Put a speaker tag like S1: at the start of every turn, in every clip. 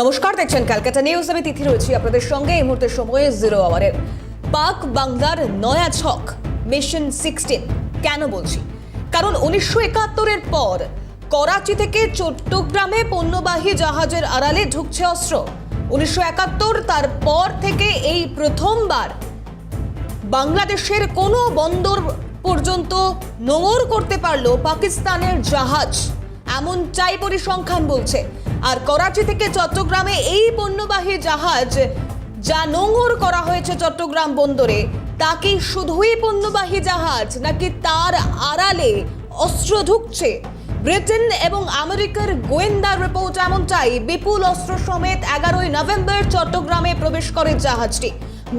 S1: নমস্কার, দেখছেন ক্যালকাটা নিউজ। আমি তিথি রয়েছি আপনাদের সঙ্গে। এই মুহূর্তের সময়ে জিরো আওয়ারের পাক বাংলার নয়া ছক মিশন সিক্সটিন কেন বলছি? কারণ উনিশশো একাত্তরের পর করাচি থেকে চট্টগ্রামে পণ্যবাহী জাহাজের আড়ালে ঢুকছে অস্ত্র। উনিশশো একাত্তর তারপর থেকে এই প্রথমবার বাংলাদেশের কোনো বন্দর পর্যন্ত নোঙর করতে পারল পাকিস্তানের জাহাজ। এমনটাই পরিসংখ্যান বলছে। আর করাচি থেকে চট্টগ্রামে এই পণ্যবাহী জাহাজ যা নোঙর করা হয়েছে চট্টগ্রাম বন্দরে তা কি শুধুই পণ্যবাহী জাহাজ নাকি তার আড়ালে অস্ত্র ঢুকছে? ব্রিটেন এবং আমেরিকার গোয়েন্দা রিপোর্ট এমনটাই, বিপুল অস্ত্র সমেত এগারোই নভেম্বর চট্টগ্রামে প্রবেশ করে জাহাজটি।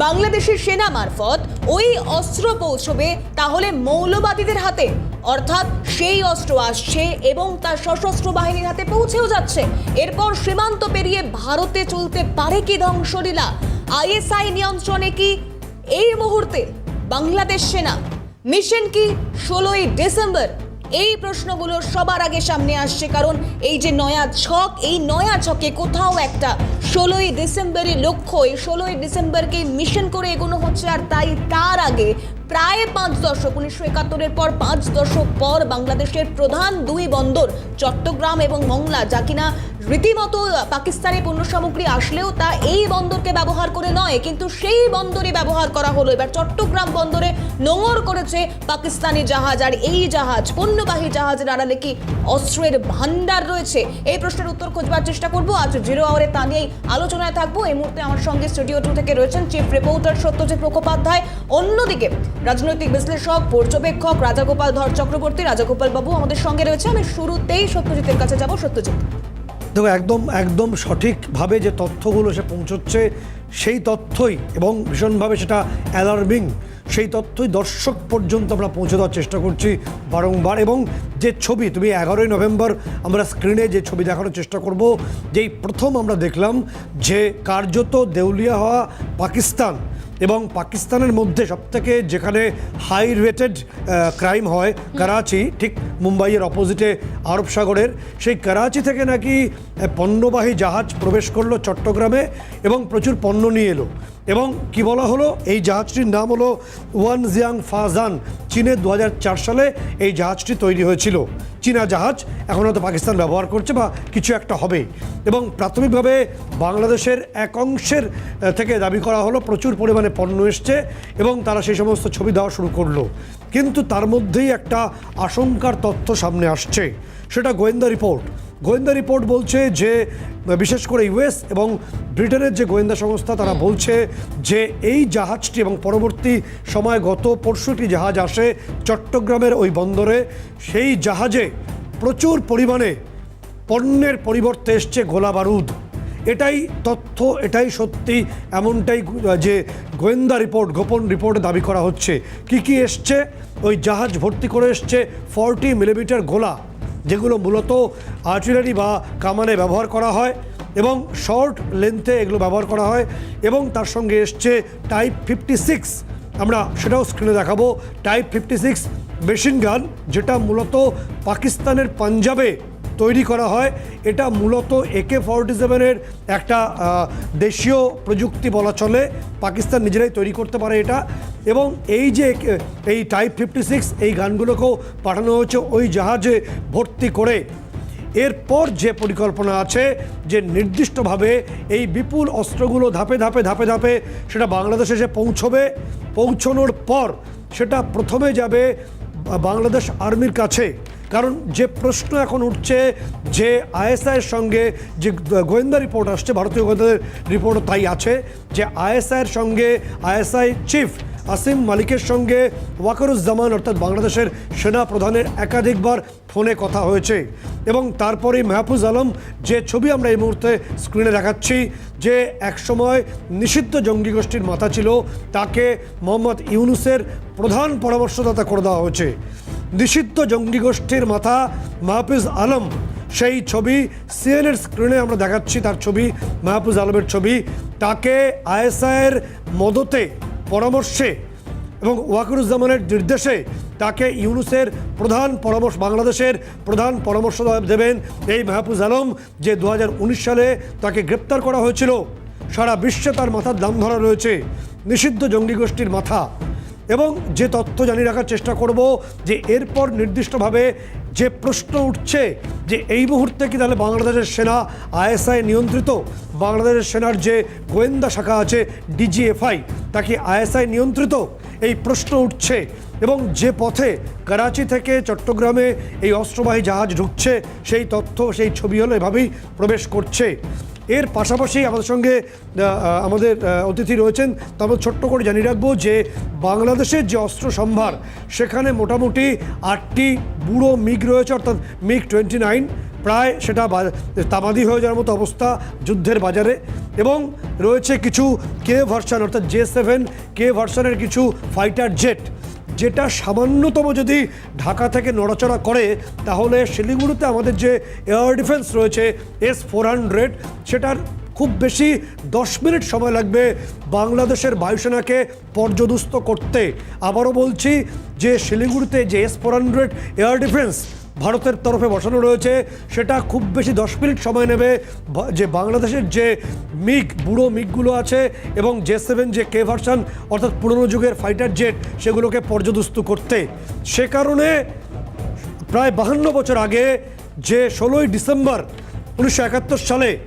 S1: বাংলাদেশের সেনা মারফত ওই অস্ত্র পৌঁছবে তাহলে মৌলবাদীদের হাতে। অর্থাৎ সেই অস্ত্র আসছে এবং তার সশস্ত্র বাহিনীর হাতে পৌঁছেও যাচ্ছে। এরপর সীমান্ত পেরিয়ে ভারতে চলতে পারে কি ধ্বংসলীলা? আইএসআই নিয়ন্ত্রণে কি এই মুহূর্তে বাংলাদেশ সেনা? মিশন কি ষোলোই ডিসেম্বর? এই প্রশ্নগুলো সবার আগে সামনে আসছে, কারণ এই যে নয়া ছক, এই নয়া ছকে কোথাও একটা ষোলোই ডিসেম্বরের লক্ষ্য, এই ষোলোই ডিসেম্বরকে মিশন করে এগোনো হচ্ছে, আর তাই তার আগে প্রায় পাঁচ দশক, উনিশশো একাত্তরের পর পাঁচ দশক পর বাংলাদেশের প্রধান দুই বন্দর, চট্টগ্রাম এবং মংলা, যা কিনা রীতিমতো পাকিস্তানি পণ্য সামগ্রী আসলেও তা এই বন্দরকে ব্যবহার করে নয়, কিন্তু সেই বন্দরে ব্যবহার করা হলো। এবার চট্টগ্রাম বন্দরে নোঙর করেছে পাকিস্তানি জাহাজ, আর এই জাহাজ, পণ্যবাহী জাহাজের আড়ালে কি অস্ত্রের ভান্ডার রয়েছে? এই প্রশ্নের উত্তর খোঁজবার চেষ্টা করব। আজ জিরো আওয়ারে তা নিয়েই আলোচনায় থাকব। এই মুহূর্তে আমার সঙ্গে স্টুডিও টু থেকে রয়েছেন চিফ রিপোর্টার সত্যজিৎ মুখোপাধ্যায়। অন্যদিকে রাজনৈতিক বিশ্লেষক, পর্যবেক্ষক রাজাগোপাল ধর চক্রবর্তী। রাজাগোপাল বাবু আমাদের সঙ্গে রয়েছে। আমি শুরুতেই সত্যজিতের কাছে যাব। সত্যজিৎ।
S2: দেখো, একদম একদম সঠিকভাবে যে তথ্যগুলো সে পৌঁছচ্ছে, সেই তথ্যই এবং ভীষণভাবে সেটা অ্যালার্মিং সেই তথ্যই দর্শক পর্যন্ত আমরা পৌঁছে দেওয়ার চেষ্টা করছি বারংবার। এবং যে ছবি, তুমি এগারোই নভেম্বর আমরা স্ক্রিনে যে ছবি দেখানোর চেষ্টা করব, যেই প্রথম আমরা দেখলাম যে কার্যত দেউলিয়া হওয়া পাকিস্তান এবং পাকিস্তানের মধ্যে সবথেকে যেখানে হাই রেটেড ক্রাইম হয়, করাচি, ঠিক মুম্বাইয়ের অপোজিটে আরব সাগরের। সেই করাচি থেকে নাকি পণ্যবাহী জাহাজ প্রবেশ করল চট্টগ্রামে এবং প্রচুর পণ্য নিয়ে এলো। এবং কি বলা হলো? এই জাহাজটির নাম হলো ওয়ান জিয়াং ফাজান চীনে দু সালে এই জাহাজটি তৈরি হয়েছিল। চীনা জাহাজ এখন হয়তো পাকিস্তান ব্যবহার করছে বা কিছু একটা হবে। এবং প্রাথমিকভাবে বাংলাদেশের এক অংশের থেকে দাবি করা হলো, প্রচুর পরিমাণে পণ্য এসছে এবং তারা সেই সমস্ত ছবি দেওয়া শুরু করল। কিন্তু তার মধ্যেই একটা আশঙ্কার তথ্য সামনে আসছে। সেটা গোয়েন্দা রিপোর্ট। গোয়েন্দা রিপোর্ট বলছে যে বিশেষ করে ইউএস এবং ব্রিটেনের যে গোয়েন্দা সংস্থা তারা বলছে যে এই জাহাজটি এবং পরবর্তী সময় গত পরশুটি জাহাজ আসে চট্টগ্রামের ওই বন্দরে। সেই জাহাজে প্রচুর পরিমাণে পণ্যের পরিবর্তে এসছে গোলা বারুদ। এটাই তথ্য এটাই সত্যি এমনটাই যে গোয়েন্দা রিপোর্ট গোপন রিপোর্টে দাবি করা হচ্ছে। কি কি এসছে? ওই জাহাজ ভর্তি করে এসছে ফর্টি মিলিমিটার গোলা। যেগুলো মূলত আর্টিলারি বা কামানে ব্যবহার করা হয় এবং শর্ট লেন্থে এগুলো ব্যবহার করা হয় এবং তার সঙ্গে এসছে টাইপ ফিফটি সিক্স। আমরা সেটাও স্ক্রিনে দেখাবো। Type fifty six machine gun, যেটা মূলত পাকিস্তানের পাঞ্জাবে তৈরি করা হয়। এটা মূলত একে ফর্টি সেভেনের একটা দেশীয় প্রযুক্তি বলা চলে। পাকিস্তান নিজেরাই তৈরি করতে পারে এটা। এবং এই যে, এই টাইপ ফিফটি সিক্স এই গানগুলোকেও পাঠানো হয়েছে ওই জাহাজে ভর্তি করে। এরপর যে পরিকল্পনা আছে, যে নির্দিষ্টভাবে এই বিপুল অস্ত্রগুলো ধাপে ধাপে ধাপে ধাপে সেটা বাংলাদেশে এসে পৌঁছবে। পৌঁছানোর পর সেটা প্রথমে যাবে বাংলাদেশ আর্মির কাছে। কারণ যে প্রশ্ন এখন উঠছে যে আইএসআইয়ের সঙ্গে যে গোয়েন্দা রিপোর্ট আসছে, ভারতীয় গোয়েন্দাদের রিপোর্ট তাই আছে, যে আইএসআইয়ের সঙ্গে আইএসআই চিফ আসিম মালিকের সঙ্গে ওয়াকারুজ্জামান, অর্থাৎ বাংলাদেশের সেনা প্রধানের একাধিকবার ফোনে কথা হয়েছে। এবং তারপরে মাহফুজ আলম যে ছবি আমরা এই মুহূর্তে স্ক্রিনে দেখাচ্ছি, যে একসময় নিষিদ্ধ জঙ্গি গোষ্ঠীর মাথা ছিল, তাকে মোহাম্মদ ইউনুসের প্রধান পরামর্শদাতা করে দেওয়া হয়েছে। নিষিদ্ধ জঙ্গি গোষ্ঠীর মাথা মাহফুজ আলম। সেই ছবি সিএনএর স্ক্রিনে আমরা দেখাচ্ছি, তার ছবি, মাহফুজ আলমের ছবি। তাকে আইএসআইয়ের মদতে, পরামর্শে এবং ওয়াকিরুজ্জামানের নির্দেশে তাকে ইউনুসের প্রধান পরামর্শ, বাংলাদেশের প্রধান পরামর্শ দেবেন এই মাহফুজ আলম, যে দু হাজার উনিশ সালে তাকে গ্রেপ্তার করা হয়েছিল। সারা বিশ্বে তার মাথার দাম ধরা রয়েছে। নিষিদ্ধ জঙ্গি গোষ্ঠীর মাথা এবং যে তথ্য জানিয়ে রাখার চেষ্টা করব যে এরপর নির্দিষ্টভাবে যে প্রশ্ন উঠছে যে এই মুহূর্তে কি তাহলে বাংলাদেশের সেনা আইএসআই নিয়ন্ত্রিত? বাংলাদেশের সেনার যে গোয়েন্দা শাখা আছে, ডিজিএফআই, তা কি আইএসআই নিয়ন্ত্রিত? এই প্রশ্ন উঠছে এবং যে পথে করাচি থেকে চট্টগ্রামে এই অস্ত্রবাহী জাহাজ ঢুকছে, সেই তথ্য, সেই ছবি হলো এভাবেই প্রবেশ করছে। এর পাশাপাশি আমাদের সঙ্গে আমাদের অতিথি রয়েছেন। তবে ছোট্ট করে জানিয়ে রাখব যে বাংলাদেশের যে অস্ত্র সম্ভার, সেখানে মোটামুটি আটটি বুড়ো মিগ রয়েছে, অর্থাৎ মিগ টোয়েন্টি নাইন। প্রায় সেটা তামাদি হয়ে যাওয়ার মতো অবস্থা যুদ্ধের বাজারে। এবং রয়েছে কিছু কে ভার্সান, অর্থাৎ জে সেভেন, কে ভার্সানের কিছু ফাইটার জেট। যেটা সামান্যতম যদি ঢাকা থেকে নড়াচড়া করে, তাহলে শিলিগুড়িতে আমাদের যে এয়ার ডিফেন্স রয়েছে এস ফোর হান্ড্রেড সেটার খুব বেশি দশ মিনিট সময় লাগবে বাংলাদেশের বায়ুসেনাকে পর্যদুস্ত করতে। আবারও বলছি যে শিলিগুড়িতে যে S four hundred air defence ভারতের তরফে বসানো রয়েছে। সেটা খুব বেশি দশ মিনিট সময় নেবে। যে বাংলাদেশের যে মিগ, বুড়ো মিগগুলো আছে এবং জে সেভেন যে কে ভার্সান, অর্থাৎ পুরনো যুগের ফাইটার জেট, সেগুলোকে পর্যদস্ত করতে। সে কারণে প্রায় বাহান্ন বছর আগে যে ষোলোই ডিসেম্বর উনিশশো একাত্তর সালে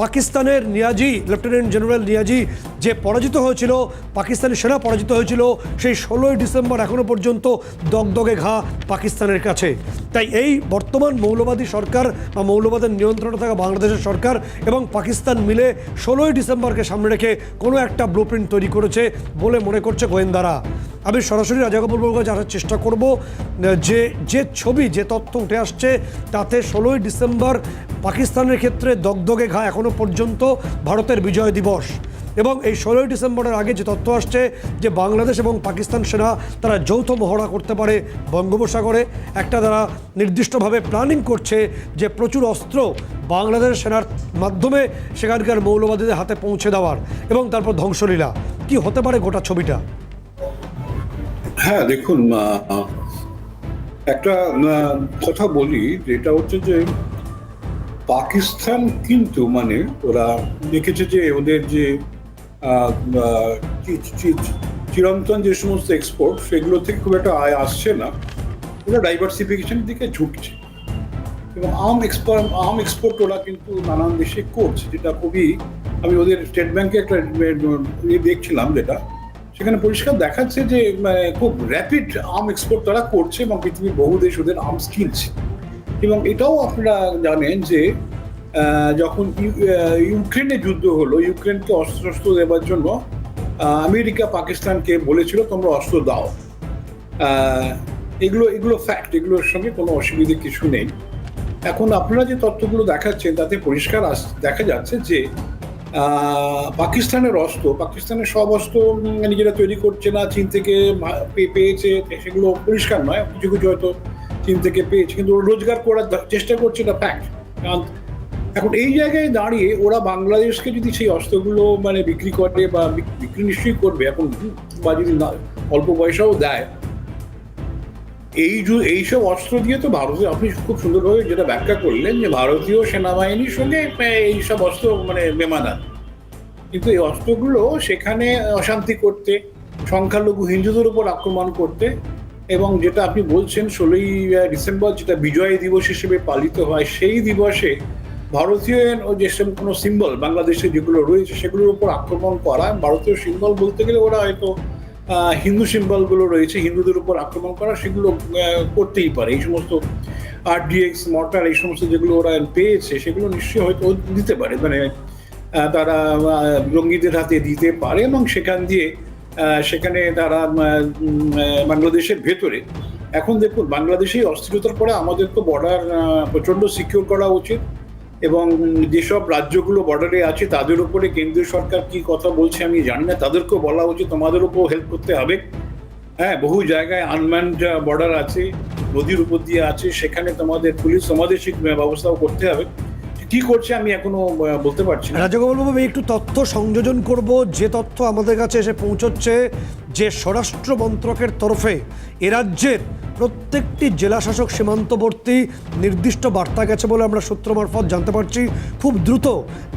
S2: পাকিস্তানের নিয়াজি লেফটেন্যান্ট জেনারেল নিয়াজি যে পরাজিত হয়েছিল, পাকিস্তানের সেনা পরাজিত হয়েছিল, সেই ষোলোই ডিসেম্বর এখনও পর্যন্ত দগদগে ঘা পাকিস্তানের কাছে। তাই এই বর্তমান মৌলবাদী সরকার বা মৌলবাদের নিয়ন্ত্রণে থাকা বাংলাদেশের সরকার এবং পাকিস্তান মিলে ষোলোই ডিসেম্বরকে সামনে রেখে কোনো একটা ব্লুপ্রিন্ট তৈরি করেছে বলে মনে করছে গোয়েন্দারা। আমি সরাসরি রাজা কপুর কাছে আসার চেষ্টা করব, যে যে ছবি, যে তথ্য উঠে আসছে, তাতে ষোলোই ডিসেম্বর পাকিস্তানের ক্ষেত্রে দগদগে ঘা এখনও পর্যন্ত ভারতের বিজয় দিবস। এবং এই ষোলোই ডিসেম্বরের আগে যে তথ্য আসছে যে বাংলাদেশ এবং পাকিস্তান সেনা তারা যৌথ মহড়া করতে পারে বঙ্গোপসাগরে, একটা তারা নির্দিষ্টভাবে প্ল্যানিং করছে যে প্রচুর অস্ত্র বাংলাদেশ সেনার মাধ্যমে সেখানকার মৌলবাদীদের হাতে পৌঁছে দেওয়ার এবং তারপর ধ্বংসলীলা। কি হতে পারে গোটা ছবিটা?
S3: হ্যাঁ দেখুন একটা কথা বলি, যেটা হচ্ছে যে পাকিস্তান কিন্তু মানে ওরা দেখেছে যে ওদের যে চিরন্তন যে সমস্ত এক্সপোর্ট সেগুলো থেকে খুব একটা আয় আসছে না। ওরা ডাইভার্সিফিকেশনের দিকে ঝুঁকছে। এবং আম এক্সপোর্ট আম এক্সপোর্ট ওরা কিন্তু নানান দেশে করছে, যেটা খুবই আমি ওদের স্টেট ব্যাংকে একটা ইয়ে দেখছিলাম যেটা। সেখানে পরিষ্কার দেখাচ্ছে যে মানে খুব র্যাপিড আর্ম এক্সপোর্ট তারা করছে এবং পৃথিবীর বহু দেশ ওদের আর্মস কিনছে। এবং এটাও আপনারা জানেন যে যখন ইউক্রেনে যুদ্ধ হলো, ইউক্রেনকে অস্ত্র শস্ত্র দেওয়ার জন্য আমেরিকা পাকিস্তানকে বলেছিল, তোমরা অস্ত্র দাও। এগুলো এগুলো ফ্যাক্ট এগুলোর সঙ্গে কোনো অসুবিধে কিছু নেই। এখন আপনারা যে তথ্যগুলো দেখাচ্ছেন, তাতে পরিষ্কার দেখা যাচ্ছে যে পাকিস্তানের অস্ত্র, পাকিস্তানের সব অস্ত্র নিজেরা তৈরি করছে না, চীন থেকে পেয়েছে, সেগুলো পরিষ্কার নয়, কিছু কিছু হয়তো চীন থেকে পেয়েছে, কিন্তু ওরা রোজগার করার চেষ্টা করছে এটা ফ্যাক্ট এখন এই জায়গায় দাঁড়িয়ে ওরা বাংলাদেশকে যদি সেই অস্ত্রগুলো মানে বিক্রি করে বা বিক্রি নিশ্চয়ই করবে, এখন বা যদি অল্প পয়সাও দেয়, এই এইসব অস্ত্র দিয়ে তো ভারতীয় আপনি খুব সুন্দরভাবে যেটা ব্যাখ্যা করলেন যে ভারতীয় সেনাবাহিনীর সঙ্গে এইসব অস্ত্র মানে বেমানান কিন্তু এই অস্ত্রগুলো সেখানে অশান্তি করতে, সংখ্যালঘু হিন্দুদের উপর আক্রমণ করতে এবং যেটা আপনি বলছেন, ষোলোই ডিসেম্বর যেটা বিজয় দিবস হিসেবে পালিত হয়, সেই দিবসে ভারতীয় যেসব কোনো সিম্বল বাংলাদেশে যেগুলো রয়েছে, সেগুলোর উপর আক্রমণ করা, ভারতীয় সিম্বল বলতে গেলে ওরা হয়তো হিন্দু সিম্বলগুলো রয়েছে, হিন্দুদের উপর আক্রমণ করা, সেগুলো করতেই পারে। এই সমস্ত আরডিএক্স মর্টার এই সমস্ত যেগুলো ওরা পেয়েছে, সেগুলো নিশ্চয়ই হয়তো দিতে পারে। মানে তারা জঙ্গিদের হাতে দিতে পারে এবং সেখান দিয়ে সেখানে তারা বাংলাদেশের ভেতরে। এখন দেখুন, বাংলাদেশে অস্থিরতার পরে আমাদের তো বর্ডার প্রচণ্ড সিকিউর করা উচিত। এবং যেসব রাজ্যগুলো বর্ডারে আছে, তাদের উপরে কেন্দ্রীয় সরকার কি কথা বলছে আমি জানি না। তাদেরকেও বলা উচিত তোমাদেরকেও হেল্প করতে হবে। হ্যাঁ বহু জায়গায় আনম্যান বর্ডার আছে, নদীর উপর দিয়ে আছে। সেখানে তোমাদের, পুলিশ তোমাদের ব্যবস্থাও করতে হবে। কি করছে আমি এখনও বলতে পারছি না।
S2: রাজগোপালবাবু আমি একটু তথ্য সংযোজন করব। যে তথ্য আমাদের কাছে এসে পৌঁছচ্ছে যে স্বরাষ্ট্র মন্ত্রকের তরফে এ রাজ্যের প্রত্যেকটি জেলাশাসক সীমান্তবর্তী নির্দিষ্ট বার্তা গেছে বলে আমরা সূত্র মারফত জানতে পারছি। খুব দ্রুত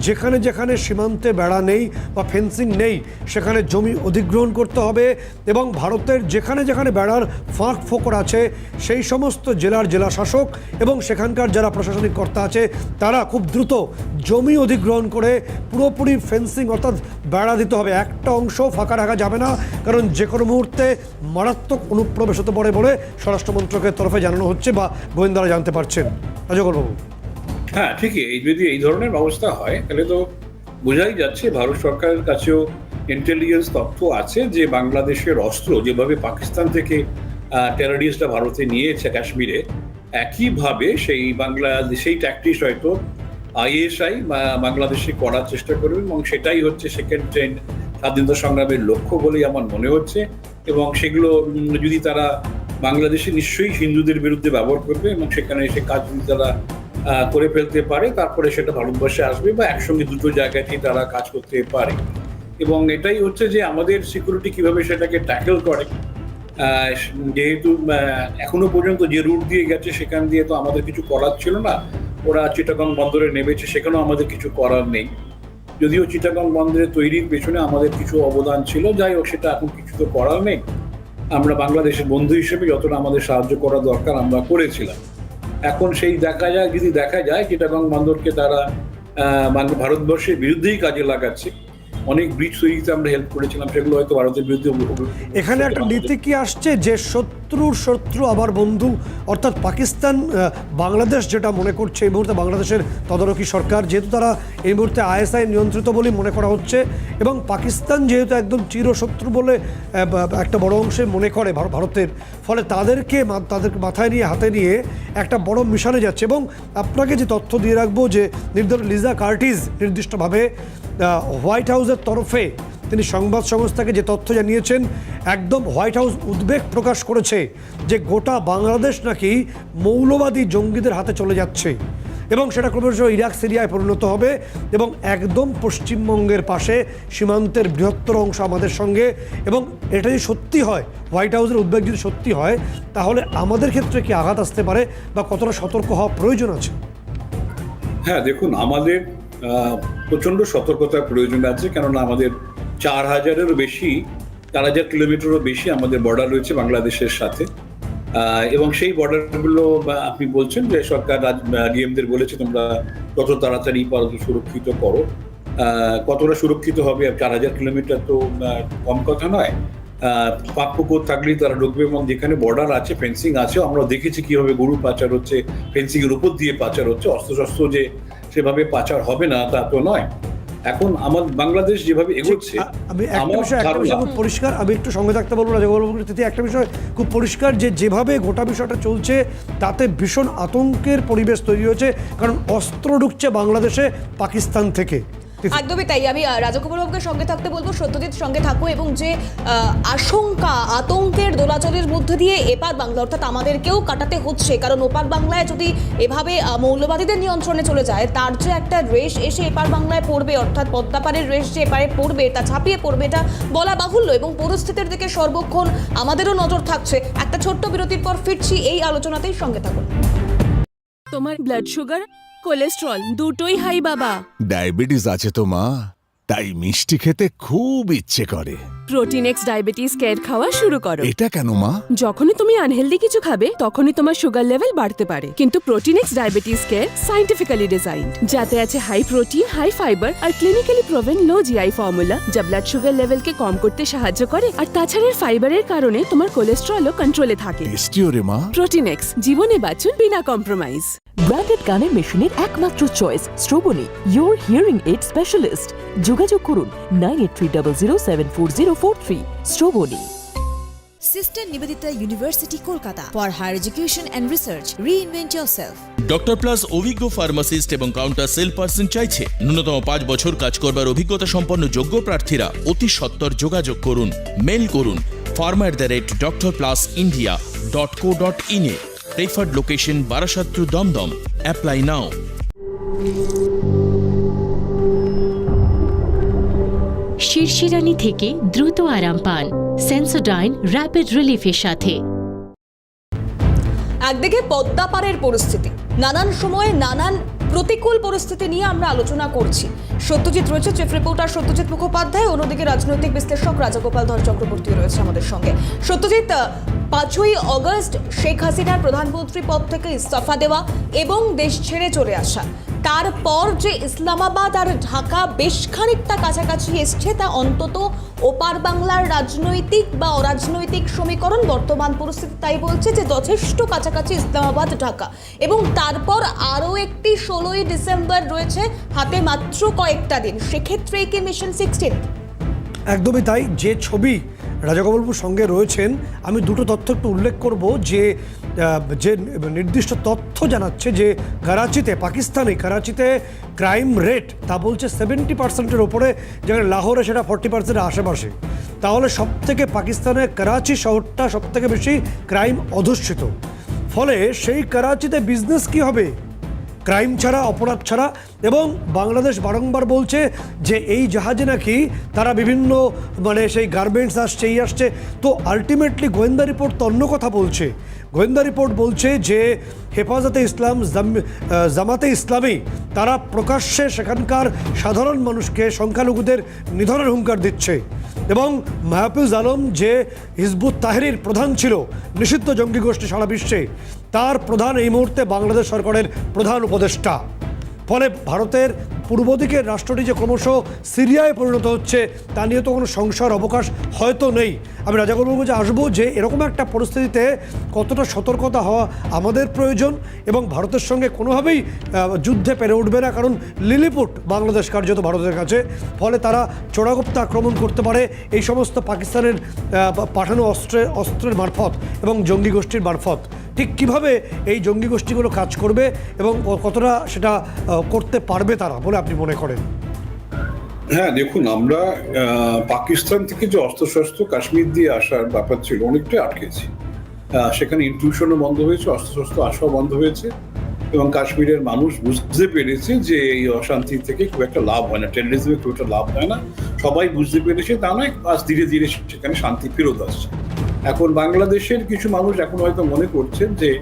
S2: যেখানে যেখানে সীমান্তে বেড়া নেই বা ফেন্সিং নেই, সেখানে জমি অধিগ্রহণ করতে হবে এবং ভারতের যেখানে যেখানে বেড়ার ফাঁক ফোকর আছে, সেই সমস্ত জেলার জেলা শাসক এবং সেখানকার যারা প্রশাসনিক কর্তা আছে, তারা খুব দ্রুত জমি অধিগ্রহণ করে পুরোপুরি ফেন্সিং অর্থাৎ বেড়া দিতে হবে। একটা অংশ ফাঁকা রাখা যাবে না, কারণ যে কোনো মুহূর্তে মারাত্মক অনুপ্রবেশ হতে পারে বলে স্বরাষ্ট্র মন্ত্রকের তরফে জানানো হচ্ছে বা গোয়েন্দারা জানতে পারছেন। রাজগোলবাবু
S3: হ্যাঁ ঠিকই। এই যদি এই ধরনের ব্যবস্থা হয়, তাহলে তো বোঝাই যাচ্ছে ভারত সরকারের কাছেও ইন্টেলিজেন্স তথ্য আছে যে বাংলাদেশের অস্ত্র যেভাবে পাকিস্তান থেকে টেররিস্টরা ভারতে নিয়েছে কাশ্মীরে, একইভাবে সেই বাংলাদেশ সেই ট্যাকটিস হয়তো আইএসআই বাংলাদেশে করার চেষ্টা করবে এবং সেটাই হচ্ছে সেকেন্ড ট্রেন্ড স্বাধীনতা সংগ্রামের লক্ষ্য বলেই আমার মনে হচ্ছে এবং সেগুলো যদি তারা বাংলাদেশে নিশ্চয়ই হিন্দুদের বিরুদ্ধে ব্যবহার করবে এবং সেখানে এসে কাজ তারা করে ফেলতে পারে, তারপরে সেটা ভারতবর্ষে আসবে বা একসঙ্গে দুটো জায়গাতেই তারা কাজ করতে পারে। এবং এটাই হচ্ছে যে আমাদের সিকিউরিটি কীভাবে সেটাকে ট্যাকেল করে। যেহেতু এখনও পর্যন্ত যে রুট দিয়ে গেছে সেখান দিয়ে তো আমাদের কিছু করার ছিল না। ওরা চিটাগং বন্দরে নেমেছে, সেখানেও আমাদের কিছু করার নেই। যদিও চিটাগং বন্দরে তৈরির পেছনে আমাদের কিছু অবদান ছিল, যাই হোক সেটা এখন কিছু তো করার নেই। আমরা বাংলাদেশের বন্ধু হিসেবে যতটা আমাদের সাহায্য করা দরকার আমরা করেছিলাম। এখন সেই দেখা যায়, যদি দেখা যায়, চিটাগং বন্দরকে তারা ভারতবর্ষের বিরুদ্ধেই কাজে লাগাচ্ছে। অনেক ব্রিজ তৈরিতে আমরা হেল্প করেছিলাম সেগুলো হয়তো ভারতের বিরুদ্ধে
S2: এখানে একটা নীতি কি আসছে? যে শত্রুর শত্রু আবার বন্ধু অর্থাৎ পাকিস্তান বাংলাদেশ যেটা মনে করছে এই মুহূর্তে বাংলাদেশের তদারকি সরকার যেহেতু তারা এই মুহূর্তে আইএসআই নিয়ন্ত্রিত বলে মনে করা হচ্ছে এবং পাকিস্তান যেহেতু একদম চিরশত্রু বলে একটা বড় অংশে মনে করে ভার- ভারতের ফলে তাদেরকে তাদের মাথায় নিয়ে হাতে নিয়ে একটা বড় মিশনে যাচ্ছে এবং আপনাকে যে তথ্য দিয়ে রাখব যে নির্দিষ্ট লিজা কার্টিজ নির্দিষ্টভাবে হোয়াইট হাউসের তরফে তিনি সংবাদ সংস্থাকে যে তথ্য জানিয়েছেন, একদম হোয়াইট হাউস উদ্বেগ প্রকাশ করেছে যে গোটা বাংলাদেশ নাকি মৌলবাদী জঙ্গিদের হাতে চলে যাচ্ছে এবং সেটা ক্রমশ ইরাক, সিরিয়ায় পরিণত হবে এবং একদম পশ্চিমবঙ্গের পাশে সীমান্তের বৃহত্তর অংশ আমাদের সঙ্গে এবং এটা যদি সত্যি হয়, হোয়াইট হাউসের উদ্বেগ যদি সত্যি হয়, তাহলে আমাদের ক্ষেত্রে কি আঘাত আসতে পারে বা কতটা সতর্ক হওয়া প্রয়োজন আছে?
S3: হ্যাঁ দেখুন, আমাদের প্রচণ্ড সতর্কতার প্রয়োজন আছে, কেননা আমাদের চার হাজারেরও বেশি, চার হাজার কিলোমিটারও বেশি আমাদের বর্ডার রয়েছে বাংলাদেশের সাথে। এবং সেই বর্ডারগুলো আপনি বলছেন যে সরকার ডিএমদের বলেছে তোমরা কত তাড়াতাড়ি পারো, সুরক্ষিত করো। কতটা সুরক্ষিত হবে, আর চার হাজার কিলোমিটার তো কম কথা নয়। পাক পুকুর থাকলেই তারা ঢুকবে এবং যেখানে বর্ডার আছে ফেন্সিং আছে, আমরা দেখেছি কীভাবে গরু পাচার হচ্ছে ফেন্সিং এর উপর দিয়ে পাচার হচ্ছে। অস্ত্রশস্ত্র যে সেভাবে পাচার হবে না তা তো নয় এখন আমার বাংলাদেশ যেভাবে এগোচ্ছে
S2: আমি একটা বিষয় একটা বিষয় খুব পরিষ্কার আমি একটু সঙ্গে থাকতে বলব রাজাগোপাল তিথি একটা বিষয় খুব পরিষ্কার যে যেভাবে গোটা বিষয়টা চলছে তাতে ভীষণ আতঙ্কের পরিবেশ তৈরি হয়েছে কারণ অস্ত্র ঢুকছে বাংলাদেশে পাকিস্তান থেকে।
S1: একদমই তাই। আমি আহ, রাজকুমার বাবুকে সঙ্গে থাকতে বলব সত্যজিৎ সঙ্গে থাকো এবং যে আহ, আশঙ্কা আতঙ্কের দোলাচলের মধ্যে দিয়ে এপার বাংলা অর্থাৎ আমাদেরকেও কাটাতে হচ্ছে। কারণ ওপার বাংলায় যদি এভাবে মৌলবাদীদের নিয়ন্ত্রণে চলে যায় তার যে একটা রেশ এসে এপার বাংলায় পড়বে অর্থাৎ পদ্মাপাড়ের রেশ যে এপারে পড়বে তা ছাপিয়ে পড়বে এটা বলা বাহুল্য এবং পরিস্থিতির দিকে সর্বক্ষণ আমাদেরও নজর থাকছে। একটা ছোট্ট বিরতির পর ফিরছি এই আলোচনাতেই সঙ্গে থাকুন।
S4: তোমার ব্লাড সুগার কোলেস্ট্রল দুটোই হাই বাবা।
S5: ডায়াবেটিস আছে তো মা তাই মিষ্টি খেতে খুব ইচ্ছে করে।
S4: প্রোটিন এক্স ডায়াবেটিস কেয়ার খাওয়া শুরু করো।
S5: এটা কেন মা?
S4: যখনই তুমি আনহেলদি কিছু খাবে তখনই তোমার সুগার লেভেল বাড়তে পারে। কিন্তু protein X diabetes care scientifically design যাতে আছে হাই প্রোটিন হাই ফাইবার আর clinically proven low GI formula যা ব্লাড সুগার লেভেলকে কম করতে সাহায্য করে আর তাছাড়া ফাইবারের কারণে তোমার কোলেস্ট্রলও কন্ট্রোলে থাকে।
S5: টেস্টিও রে মা।
S4: প্রোটিন এক্স জীবনে বাঁচুন বিনা কম্প্রোমাইজ
S6: ব্র্যান্ডেড গানের মেশিনের একমাত্র choice Shrabani your hearing aid specialist যোগাযোগ করুন nine eight three double zero seven four zero four three Shrabani
S7: Sister Nivedita University, Kolkata. For higher education and research, reinvent yourself.
S8: Doctor plus অভিজ্ঞ pharmacist এবং counter sale person চাইছে ন্যূনতম পাঁচ বছর কাজ করবার অভিজ্ঞতা সম্পন্ন যোগ্য প্রার্থীরা অতি সত্বর যোগাযোগ করুন মেল করুন pharma at the rate doctor plus India dot co dot in a preferred location Barasat to Dumdum apply now
S9: শীর্ষ শিরানি থেকে দ্রুত আরাম পান সেন্সোডাইন র্যাপিড রিলিফের সাথে।
S1: একদিকে পদ্মা পাড়ের পরিস্থিতি, নানান সময়ে নানান প্রতিকূল পরিস্থিতি নিয়ে আমরা আলোচনা করছি। সত্যজিৎ রয়েছে চিফ রিপোর্টার সত্যজিৎ মুখোপাধ্যায়, অন্যদিকে রাজনৈতিক বিশ্লেষক রাজাগোপাল ধর চক্রবর্তী রয়েছে আমাদের সঙ্গে। সত্যজিৎ পাঁচই অগস্ট শেখ হাসিনার প্রধানমন্ত্রী পদ থেকে ইস্তফা দেওয়া এবং দেশ ছেড়ে চলে আসা। তারপর যে ইসলামাবাদ আর ঢাকা বেশ খানিকটা কাছাকাছি এসছে, তা অন্তত ওপার বাংলার রাজনৈতিক বা অরাজনৈতিক সমীকরণ বর্তমান পরিস্থিতি তাই বলছে যে যথেষ্ট কাছাকাছি ইসলামাবাদ, ঢাকা। এবং তারপর আরও একটি ষোলোই ডিসেম্বর রয়েছে, হাতে মাত্র কয়েকটা দিন। সেক্ষেত্রে কি মিশন সিক্সটিন
S2: একদমই তাই। যে ছবি রাজাগোপালপুর সঙ্গে রয়েছেন, আমি দুটো তথ্য একটু উল্লেখ করব যে যে নির্দিষ্ট তথ্য জানাচ্ছে যে করাচিতে, পাকিস্তানে করাচিতে ক্রাইম রেট তা বলছে সেভেন্টি পার্সেন্টের ওপরে যেখানে লাহোরে সেটা ফর্টি পার্সেন্টের আশেপাশে। তাহলে সব থেকে পাকিস্তানে করাচি শহরটা সব থেকে বেশি ক্রাইম অধুষ্ঠিত ফলে সেই করাচিতে বিজনেস কি হবে? ক্রাইম ছাড়া, অপরাধ ছাড়া এবং বাংলাদেশ বারংবার বলছে যে এই জাহাজে নাকি তারা বিভিন্ন মানে সেই গার্মেন্টস আসছে, এই আসছে। তো আলটিমেটলি গোয়েন্দা রিপোর্ট তো অন্য কথা বলছে। গোয়েন্দা রিপোর্ট বলছে যে হেফাজতে ইসলাম, জাম- জামাতে ইসলামী, তারা প্রকাশ্যে সেখানকার সাধারণ মানুষকে সংখ্যালঘুদের নিধনের হুঙ্কার দিচ্ছে। এবং মাহফুজ আলম যে হিজবুত তাহরির প্রধান ছিল, নিষিদ্ধ জঙ্গি গোষ্ঠী সারা বিশ্বে তার প্রধান এই মুহূর্তে বাংলাদেশ সরকারের প্রধান উপদেষ্টা। ফলে ভারতের পূর্ব দিকের রাষ্ট্রটি যে ক্রমশ সিরিয়ায় পরিণত হচ্ছে, তা নিয়ে তো কোনো সংশয়ের অবকাশ হয়তো নেই। আমি রাজাগর যে আসব যে এরকম একটা পরিস্থিতিতে কতটা সতর্কতা হওয়া আমাদের প্রয়োজন এবং ভারতের সঙ্গে কোনোভাবেই যুদ্ধে পেরে উঠবে না, কারণ লিলিপুট বাংলাদেশ কার্যত ভারতের কাছে। ফলে তারা চোরাগুপ্তা আক্রমণ করতে পারে, এই সমস্ত পাকিস্তানের পাঠানো অস্ত্রের অস্ত্রের মারফত এবং জঙ্গি গোষ্ঠীর মারফত। ঠিক কীভাবে এই জঙ্গি গোষ্ঠীগুলো কাজ করবে এবং কতটা সেটা করতে পারবে তারা বলে আপনি মনে করেন?
S3: হ্যাঁ দেখুন, আমরা পাকিস্তান থেকে যে অস্ত্রশস্ত্র কাশ্মীর দিয়ে আসার ব্যাপার ছিল, অনেকটাই আটকেছি। সেখানে ইনক্লুশনও বন্ধ হয়েছে, অস্ত্রশস্ত্র আসাও বন্ধ হয়েছে এবং কাশ্মীরের মানুষ বুঝতে পেরেছে যে এই অশান্তি থেকে খুব একটা লাভ হয় না টেররিজমে খুব একটা লাভ হয় না। সবাই বুঝতে পেরেছে, তা নয়, আজ ধীরে ধীরে সেখানে শান্তি ফেরত আসছে। এখন বাংলাদেশের কিছু মানুষ এখন হয়তো মনে করছেন যে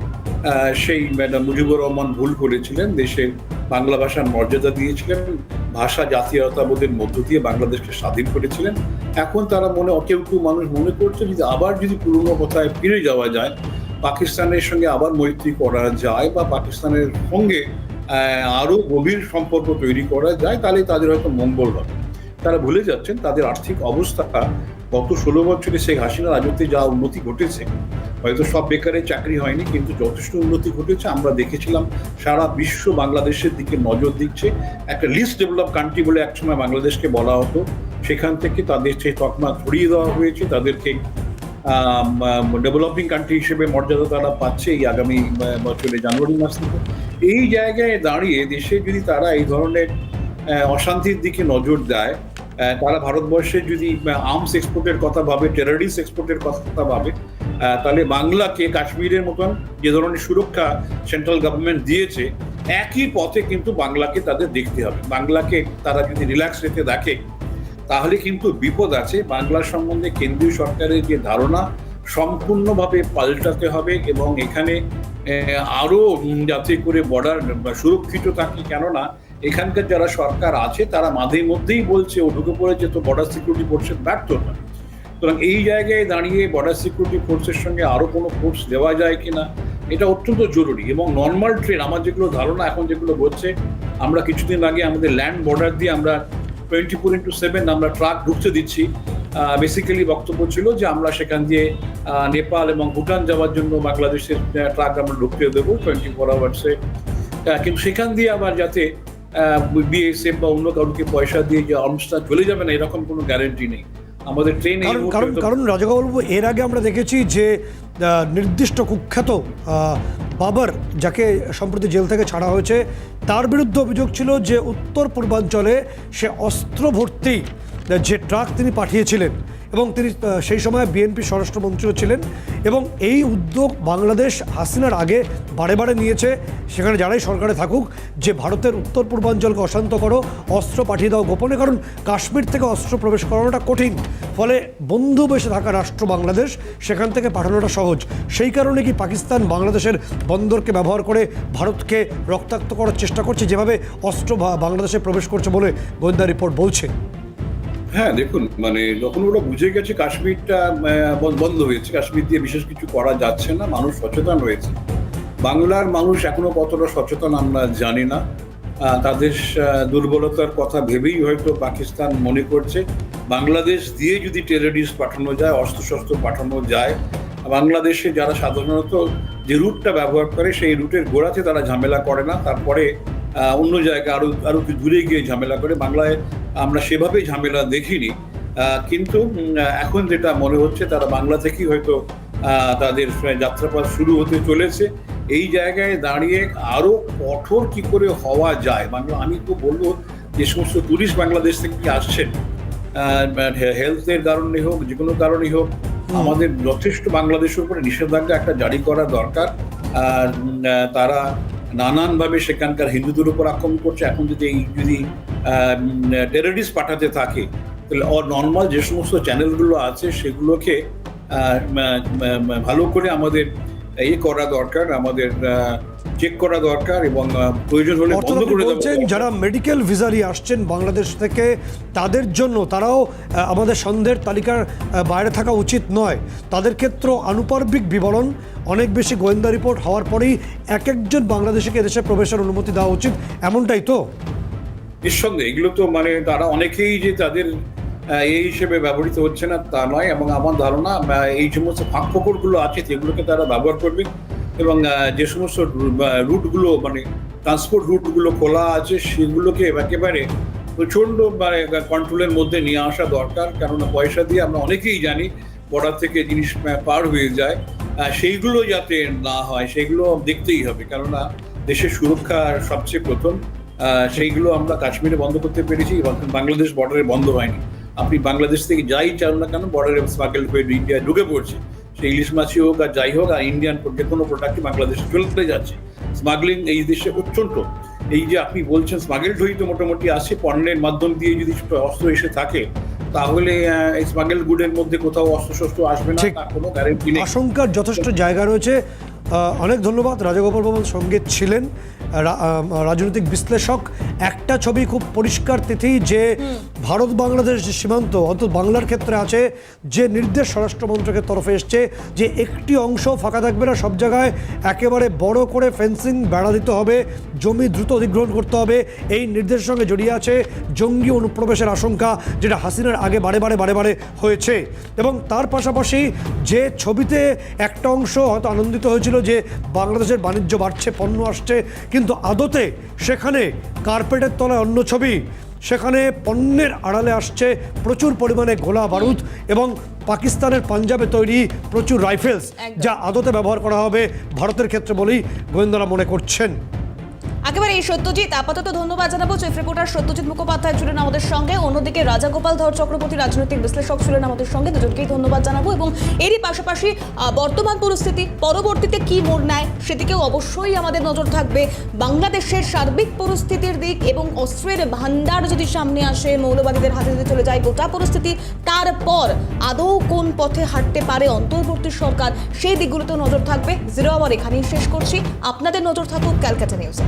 S3: সেই ম্যাডাম মুজিবুর রহমান ভুল করেছিলেন দেশের বাংলা ভাষার মর্যাদা দিয়েছিলেন ভাষা জাতীয়তাবোধের মধ্য দিয়ে বাংলাদেশকে স্বাধীন করেছিলেন। এখন তারা মনে কেউ কেউ মানুষ মনে করছে যদি আবার যদি পুরনো কথায় ফিরে যাওয়া যায় পাকিস্তানের সঙ্গে আবার মৈত্রী করা যায় বা পাকিস্তানের সঙ্গে আহ, আরও গভীর সম্পর্ক তৈরি করা যায় তাহলে তাদের হয়তো মঙ্গল হবে। তারা ভুলে যাচ্ছেন তাদের আর্থিক অবস্থা গত ষোলো বছরে শেখ হাসিনা রাজত্বে যা উন্নতি ঘটেছে, হয়তো সব বেকারের চাকরি হয়নি, কিন্তু যথেষ্ট উন্নতি ঘটেছে। আমরা দেখেছিলাম সারা বিশ্ব বাংলাদেশের দিকে নজর দিচ্ছে। একটা লিস্ট ডেভেলপ কান্ট্রি বলে একসময় বাংলাদেশকে বলা হতো। সেখান থেকে তাদের সেই তকমা ধরিয়ে দেওয়া হয়েছে। তাদেরকে ডেভেলপিং কান্ট্রি হিসেবে মর্যাদা তারা পাচ্ছে এই আগামী বছরে জানুয়ারি মাস থেকে। এই জায়গায় দাঁড়িয়ে দেশে যদি তারা এই ধরনের অশান্তির দিকে নজর দেয় তারা ভারতবর্ষে যদি আর্মস এক্সপোর্টের কথা ভাবে টেরারিস্ট এক্সপোর্টের কথা ভাবে তাহলে বাংলাকে কাশ্মীরের মতন যে ধরনের সুরক্ষা সেন্ট্রাল গভর্নমেন্ট দিয়েছে, একই পথে কিন্তু বাংলাকে তাদের দেখতে হবে। বাংলাকে তারা যদি রিল্যাক্স রেখে দেখে, তাহলে কিন্তু বিপদ আছে। বাংলা সম্বন্ধে কেন্দ্রীয় সরকারের যে ধারণা, সম্পূর্ণভাবে পাল্টাতে হবে এবং এখানে আরও যাতে করে বর্ডার সুরক্ষিত থাকে। কেননা এখানকার যারা সরকার আছে, তারা মাঝে মধ্যেই বলছে, ও ঢুকে পড়েছে, তো বর্ডার সিকিউরিটি ফোর্সের ব্যর্থ না সুতরাং এই জায়গায় দাঁড়িয়ে বর্ডার সিকিউরিটি ফোর্সের সঙ্গে আরও কোনো ফোর্স দেওয়া যায় কিনা, এটা অত্যন্ত জরুরি। এবং নর্মাল ট্রেন আমার যেগুলো ধারণা এখন যেগুলো হচ্ছে আমরা কিছুদিন আগে আমাদের ল্যান্ড বর্ডার দিয়ে আমরা টোয়েন্টি ফোর ইন্টু সেভেন আমরা ট্রাক ঢুকতে দিচ্ছি। বেসিক্যালি বক্তব্য ছিল যে আমরা সেখান দিয়ে নেপাল এবং ভুটান যাওয়ার জন্য বাংলাদেশের ট্রাক আমরা ঢুকতে দেবো টোয়েন্টি ফোর আওয়ার্সে কিন্তু সেখান দিয়ে আবার যাতে বিএসএফ বা অন্য কাউকে পয়সা দিয়ে যে আর্মসটা চলে যাবে না এরকম কোনো গ্যারেন্টি নেই। আমাদের ট্রেন
S2: কারণ কারণ রাজাগোপালবাবু এর আগে আমরা দেখেছি যে নির্দিষ্ট কুখ্যাত বাবর যাকে সম্প্রতি জেল থেকে ছাড়া হয়েছে তার বিরুদ্ধে অভিযোগ ছিল যে উত্তর পূর্বাঞ্চলে সে অস্ত্র ভর্তি যে ট্রাক তিনি পাঠিয়েছিলেন এবং তিনি সেই সময় বিএনপি স্বরাষ্ট্রমন্ত্রীও ছিলেন এবং এই উদ্যোগ বাংলাদেশ হাসিনার আগে বারে বারে নিয়েছে। সেখানে যারাই সরকারে থাকুক, যে ভারতের উত্তর পূর্বাঞ্চলকে অশান্ত করো, অস্ত্র পাঠিয়ে দাও গোপনে, কারণ কাশ্মীর থেকে অস্ত্র প্রবেশ করানোটা কঠিন। ফলে বন্ধু বেশে থাকা রাষ্ট্র বাংলাদেশ সেখান থেকে পাঠানোটা সহজ। সেই কারণে কি পাকিস্তান বাংলাদেশের বন্দরকে ব্যবহার করে ভারতকে রক্তাক্ত করার চেষ্টা করছে, যেভাবে অস্ত্র বাংলাদেশে প্রবেশ করছে বলে গোয়েন্দা রিপোর্ট বলছে?
S3: হ্যাঁ দেখুন মানে যখন ওরা বুঝে গেছে কাশ্মীরটা বন্ধ হয়েছে, কাশ্মীর দিয়ে বিশেষ কিছু করা যাচ্ছে না, মানুষ সচেতন হয়েছে বাংলার মানুষ এখনও কতটা সচেতন আমরা জানি না। তাদের দুর্বলতার কথা ভেবেই হয়তো পাকিস্তান মনে করছে, বাংলাদেশ দিয়ে যদি টেররিস্ট পাঠানো যায়, অস্ত্রশস্ত্র পাঠানো যায়, বাংলাদেশে যারা সাধারণত যে রুটটা ব্যবহার করে, সেই রুটের গোড়াতে তারা ঝামেলা করে না, তারপরে অন্য জায়গায় আরও আরও দূরে গিয়ে ঝামেলা করে। বাংলায় আমরা সেভাবে ঝামেলা দেখিনি। কিন্তু এখন যেটা মনে হচ্ছে তারা বাংলা থেকেই হয়তো তাদের যাত্রাপথ শুরু হতে চলেছে। এই জায়গায় দাঁড়িয়ে আরও কঠোর কি করে হওয়া যায়? বাংলা আমি তো বলব যে সমস্ত টুরিস্ট বাংলাদেশ থেকে আসছেন? হেলথের কারণে হোক যে কোনো কারণেই হোক আমাদের যথেষ্ট বাংলাদেশের উপরে নিষেধাজ্ঞা একটা জারি করা দরকার। তারা নানানভাবে সেখানকার হিন্দুদের উপর আক্রমণ করছে। এখন যদি এই যদি টেররিস্ট পাঠাতে থাকে তাহলে নর্মাল যে সমস্ত চ্যানেলগুলো আছে সেগুলোকে ভালো করে আমাদের এ করা দরকার আমাদের চেক করা দরকার এবং প্রয়োজন হলে বন্ধ করে
S2: বলছেন যারা মেডিকেল ভিসা নিয়ে আসছেন বাংলাদেশ থেকে তাদের জন্য তারাও আমাদের সন্দেহের তালিকার বাইরে থাকা উচিত নয়। তাদের ক্ষেত্রে আনুপার্বিক বিবরণ অনেক বেশি গোয়েন্দা রিপোর্ট হওয়ার পরেই এক একজন বাংলাদেশিকে দেশে প্রবেশের অনুমতি দেওয়া উচিত এমনটাই তো?
S3: নিঃসন্দেহে, এগুলো তো মানে তারা অনেকেই যে তাদের এই হিসেবে ব্যবহৃত হচ্ছে না তা নয় এবং আমার ধারণা এই সমস্ত ফাঁক ফোকরগুলো আছে সেগুলোকে তারা ব্যবহার করবে এবং যে সমস্ত রুটগুলো মানে ট্রান্সপোর্ট রুটগুলো খোলা আছে সেগুলোকে একেবারে প্রচণ্ড মানে কন্ট্রোলের মধ্যে নিয়ে আসা দরকার। কেননা পয়সা দিয়ে আমরা অনেকেই জানি বর্ডার থেকে জিনিস পার হয়ে যায়। সেইগুলো যাতে না হয়, সেগুলো দেখতেই হবে। কেননা দেশের সুরক্ষা সবচেয়ে প্রথম। সেইগুলো আমরা কাশ্মীরে বন্ধ করতে পেরেছি এবং বাংলাদেশ বর্ডারে বন্ধ হয়নি। আপনি বাংলাদেশ থেকে যাই চান না কেন বর্ডারে স্মাগল হয়ে ইন্ডিয়া ঢুকে পড়ছে। সেই ইলিশ মাছই হোক আর যাই হোক আর ইন্ডিয়ান যে কোনো প্রোডাক্টই বাংলাদেশে চলতে যাচ্ছে। স্মাগলিং এই দেশে অত্যন্ত। এই যে আপনি বলছেন স্মাগেল হয়েই তো মোটামুটি আসছে পণ্যের মাধ্যম দিয়ে যদি অস্ত্র এসে থাকে তাহলে স্মাগেল গুডের মধ্যে কোথাও অস্ত্র শস্ত্র আসবে না কোনো গ্যারেন্টি নেই।
S2: আশঙ্কার যথেষ্ট জায়গা রয়েছে। অনেক ধন্যবাদ রাজাগোপাল বর্মন সঙ্গে ছিলেন। রাজনৈতিক বিশ্লেষক। একটা ছবি খুব পরিষ্কার তিথি যে ভারত বাংলাদেশ যে সীমান্ত অন্তত বাংলার ক্ষেত্রে আছে, যে নির্দেশ স্বরাষ্ট্র মন্ত্রকের তরফে এসছে যে একটি অংশ ফাঁকা থাকবে না, সব জায়গায় একেবারে বড় করে ফেন্সিং বেড়া দিতে হবে, জমি দ্রুত অধিগ্রহণ করতে হবে, এই নির্দেশের সঙ্গে জড়িয়ে আছে জঙ্গি অনুপ্রবেশের আশঙ্কা যেটা হাসিনার আগে বারে বারে বারে বারে হয়েছে। এবং তার পাশাপাশি যে ছবিতে একটা অংশ হয়তো আনন্দিত হয়েছিল যে বাংলাদেশের বাণিজ্য বাড়ছে পণ্য আসছে কিন্তু আদতে সেখানে কার্পেটের তলায় অন্য ছবি। সেখানে পণ্যের আড়ালে আসছে প্রচুর পরিমাণে গোলা বারুদ এবং পাকিস্তানের পাঞ্জাবে তৈরি প্রচুর রাইফেলস যা আদতে ব্যবহার করা হবে ভারতের ক্ষেত্রে বলেই গোয়েন্দারা মনে করছেন।
S1: একেবারে এই সত্যজিৎ। আপাতত ধন্যবাদ জানাব। চিফ রিপোর্টার সত্যজিৎ মুখোপাধ্যায় ছিলেন আমাদের সঙ্গে। অন্যদিকে রাজাগোপাল ধর চক্রবর্তী রাজনৈতিক বিশ্লেষক ছিলেন আমাদের সঙ্গে। দুজনকেই ধন্যবাদ জানাব এবং এরই পাশাপাশি বর্তমান পরিস্থিতি, পরবর্তীতে কি মোড় নেয় সেদিকেও অবশ্যই আমাদের নজর থাকবে। বাংলাদেশের সার্বিক পরিস্থিতির দিক এবং অস্ত্রের ভান্ডার যদি সামনে আসে, মৌলবাদীদের হাতে যদি চলে যায় গোটা পরিস্থিতি, তারপর আদৌ কোন পথে হাঁটতে পারে অন্তর্বর্তী সরকার? সেই দিকগুলোতেও নজর থাকবে। জিরো আবার এখানেই শেষ করছি। আপনাদের নজর থাকুক ক্যালকাটা নিউজে।